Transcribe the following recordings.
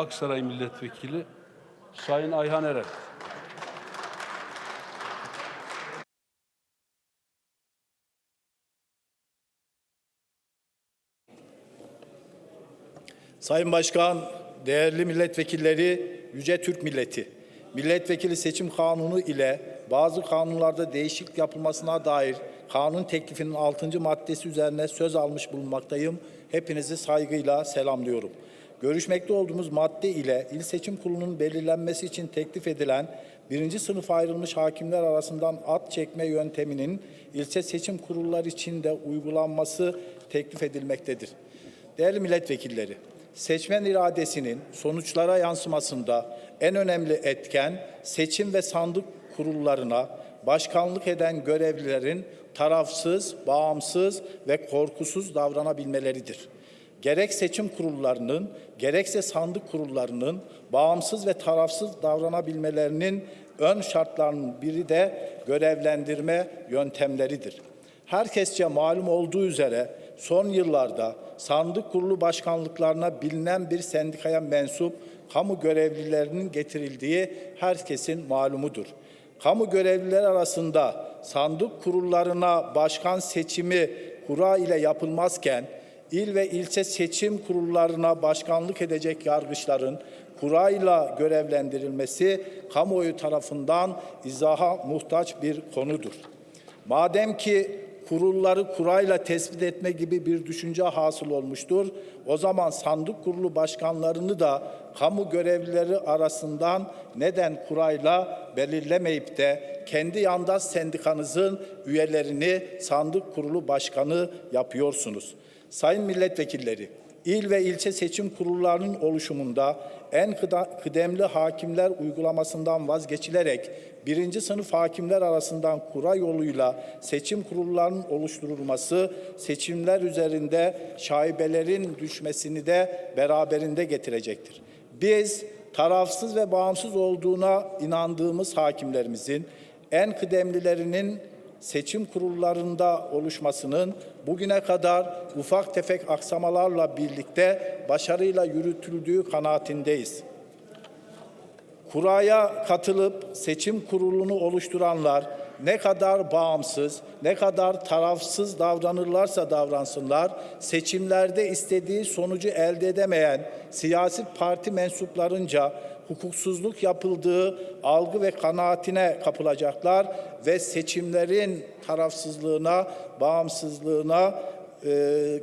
Aksaray Milletvekili Sayın Ayhan Eren. Sayın Başkan, değerli milletvekilleri, Yüce Türk Milleti, milletvekili seçim kanunu ile bazı kanunlarda değişiklik yapılmasına dair kanun teklifinin 6. maddesi üzerine söz almış bulunmaktayım. Hepinizi saygıyla selamlıyorum. Görüşmekte olduğumuz madde ile İl Seçim Kurulu'nun belirlenmesi için teklif edilen birinci sınıf ayrılmış hakimler arasından at çekme yönteminin ilçe seçim kurulları için de uygulanması teklif edilmektedir. Değerli milletvekilleri, seçmen iradesinin sonuçlara yansımasında en önemli etken seçim ve sandık kurullarına başkanlık eden görevlilerin tarafsız, bağımsız ve korkusuz davranabilmeleridir. Gerek seçim kurullarının, gerekse sandık kurullarının bağımsız ve tarafsız davranabilmelerinin ön şartlarının biri de görevlendirme yöntemleridir. Herkesçe malum olduğu üzere son yıllarda sandık kurulu başkanlıklarına bilinen bir sendikaya mensup kamu görevlilerinin getirildiği herkesin malumudur. Kamu görevlileri arasında sandık kurullarına başkan seçimi kura ile yapılmazken il ve ilçe seçim kurullarına başkanlık edecek yargıçların kurayla görevlendirilmesi kamuoyu tarafından izaha muhtaç bir konudur. Madem ki kurulları kurayla tespit etme gibi bir düşünce hasıl olmuştur. O zaman sandık kurulu başkanlarını da kamu görevlileri arasından neden kurayla belirlemeyip de kendi yandaş sendikanızın üyelerini sandık kurulu başkanı yapıyorsunuz. Sayın milletvekilleri, il ve ilçe seçim kurullarının oluşumunda en kıdemli hakimler uygulamasından vazgeçilerek birinci sınıf hakimler arasından kura yoluyla seçim kurullarının oluşturulması seçimler üzerinde şaibelerin düşmesini de beraberinde getirecektir. Biz tarafsız ve bağımsız olduğuna inandığımız hakimlerimizin en kıdemlilerinin seçim kurullarında oluşmasının bugüne kadar ufak tefek aksamalarla birlikte başarıyla yürütüldüğü kanaatindeyiz. Kuraya katılıp seçim kurulunu oluşturanlar ne kadar bağımsız, ne kadar tarafsız davranırlarsa davransınlar, seçimlerde istediği sonucu elde edemeyen siyasi parti mensuplarınca hukuksuzluk yapıldığı algı ve kanaatine kapılacaklar ve seçimlerin tarafsızlığına, bağımsızlığına e,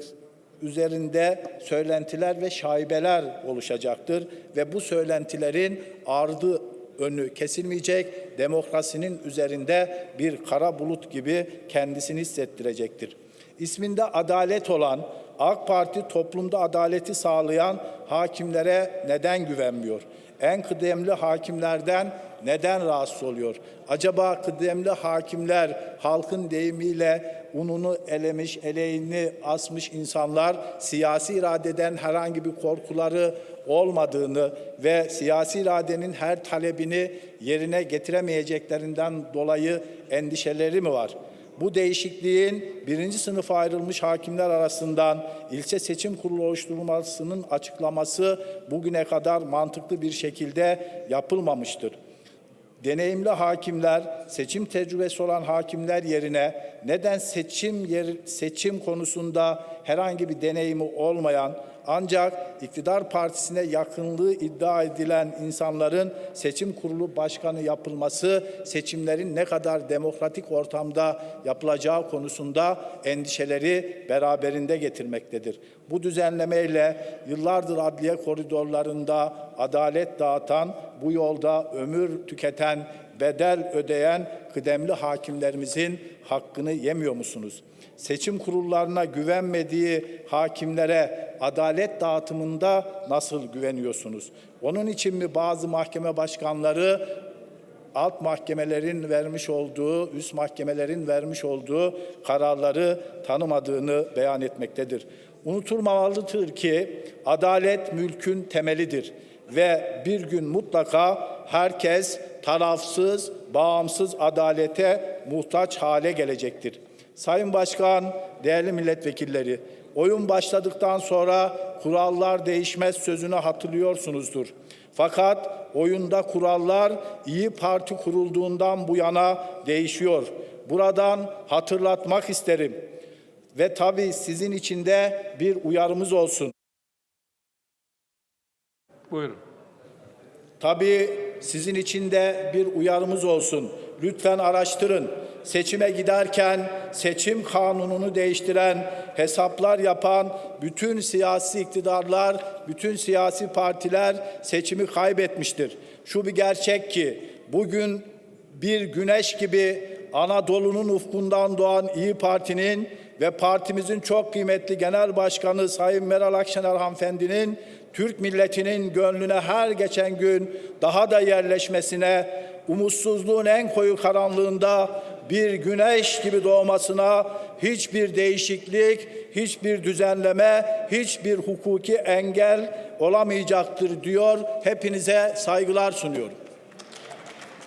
üzerinde söylentiler ve şaibeler oluşacaktır ve bu söylentilerin ardı önü kesilmeyecek, demokrasinin üzerinde bir kara bulut gibi kendisini hissettirecektir. İsminde adalet olan AK Parti toplumda adaleti sağlayan hakimlere neden güvenmiyor? En kıdemli hakimlerden neden rahatsız oluyor? Acaba kıdemli hakimler halkın deyimiyle ununu elemiş, eleğini asmış insanlar siyasi iradeden herhangi bir korkuları olmadığını ve siyasi iradenin her talebini yerine getiremeyeceklerinden dolayı endişeleri mi var? Bu değişikliğin birinci sınıfa ayrılmış hakimler arasından ilçe seçim kurulu oluşturulmasının açıklaması bugüne kadar mantıklı bir şekilde yapılmamıştır. Deneyimli hakimler, seçim tecrübesi olan hakimler yerine neden seçim yer, seçim konusunda herhangi bir deneyimi olmayan ancak iktidar partisine yakınlığı iddia edilen insanların seçim kurulu başkanı yapılması seçimlerin ne kadar demokratik ortamda yapılacağı konusunda endişeleri beraberinde getirmektedir. Bu düzenlemeyle yıllardır adliye koridorlarında adalet dağıtan, bu yolda ömür tüketen, bedel ödeyen kıdemli hakimlerimizin hakkını yemiyor musunuz? Seçim kurullarına güvenmediği hakimlere adalet dağıtımında nasıl güveniyorsunuz? Onun için mi bazı mahkeme başkanları alt mahkemelerin vermiş olduğu, üst mahkemelerin vermiş olduğu kararları tanımadığını beyan etmektedir. Unutulmamalıdır ki adalet mülkün temelidir ve bir gün mutlaka herkes tarafsız, bağımsız adalete muhtaç hale gelecektir. Sayın Başkan, değerli milletvekilleri, Oyun başladıktan sonra kurallar değişmez sözünü hatırlıyorsunuzdur. Fakat oyunda kurallar İyi Parti kurulduğundan bu yana değişiyor. Buradan hatırlatmak isterim. Ve tabii sizin için de bir uyarımız olsun. Buyurun. Tabii sizin için de bir uyarımız olsun. Lütfen araştırın. Seçime giderken seçim kanununu değiştiren, hesaplar yapan bütün siyasi iktidarlar, bütün siyasi partiler seçimi kaybetmiştir. Şu bir gerçek ki bugün bir güneş gibi Anadolu'nun ufkundan doğan İyi Parti'nin ve partimizin çok kıymetli Genel Başkanı Sayın Meral Akşener hanımefendinin Türk milletinin gönlüne her geçen gün daha da yerleşmesine, umutsuzluğun en koyu karanlığında bir güneş gibi doğmasına hiçbir değişiklik, hiçbir düzenleme, hiçbir hukuki engel olamayacaktır diyor. Hepinize saygılar sunuyorum.